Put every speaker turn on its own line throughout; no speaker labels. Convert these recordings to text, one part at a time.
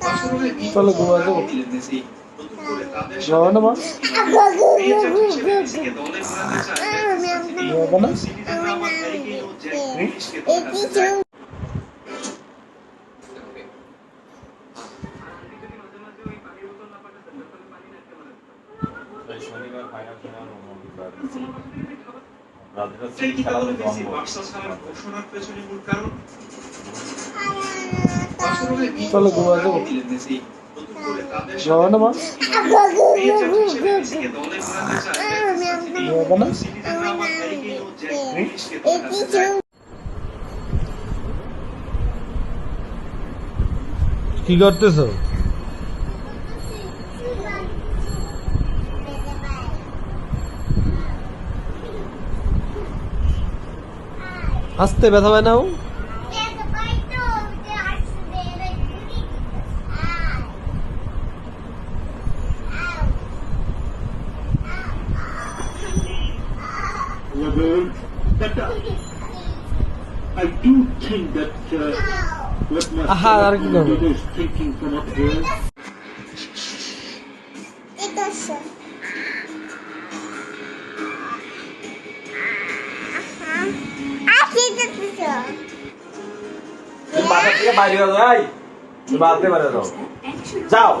বার্সেলোনায় বিশ
চলো
সাথে
যাবে না মা?
এই চ্যাম্পিয়নশিপে মেসিকে দলে ফেরাতে চায় ম্যানচেস্টার সিটি।
যাবে না?
সিটিজেনরা আবার হ্যারি কি
চলো
তাদের
যাবে
চ্যাম্পিয়নশিপে মেসিকে
আস্তে ব্যথা পায় নাও
uh,
আর কি করব? বাসা থেকে বাইরে যাই। বাসতে পারে যাও। যাও।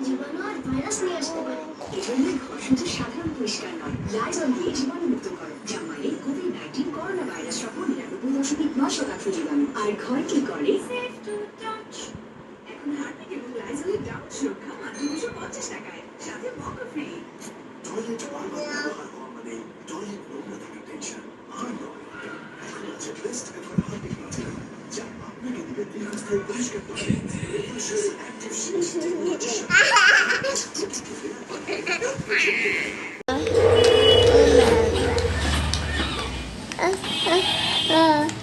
জীবাণু আর ভাইরাস নিয়ে আসতে পারে।
এজন্যই ঘর শুধু সাধারণ পরিষ্কার নয় লাইজল দিয়ে জীবাণু মুক্ত করে যা মানে কোভিড নাইন্টিন করোনা ভাইরাস সহ নিরানব্বই দশমিক নয় শতাংশ জীবাণু। আর ঘর কি করে এখন হার্পিক এবং লাইজলের ডাউন সুরক্ষা মাত্র দুশো পঞ্চাশ টাকায়। সাথে মকা ফ্রি
টয়লেট বারবার ব্যবহার হওয়া মানে টয়লেট নোংরা থাকার টেনশন আর নয় এখন আছে বেস্ট এভার হার্পিক ম্যাটেরিয়াল যা আপনাকে দিবে দীর্ঘস্থায়ী পরিষ্কার টয়লেট রিফ্রেশার অ্যাক্টিভ সাথে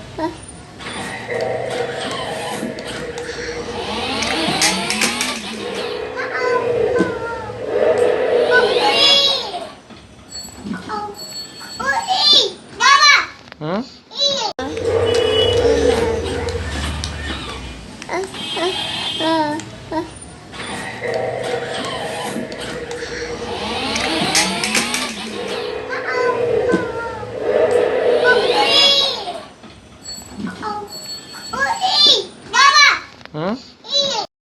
হুম
বাবা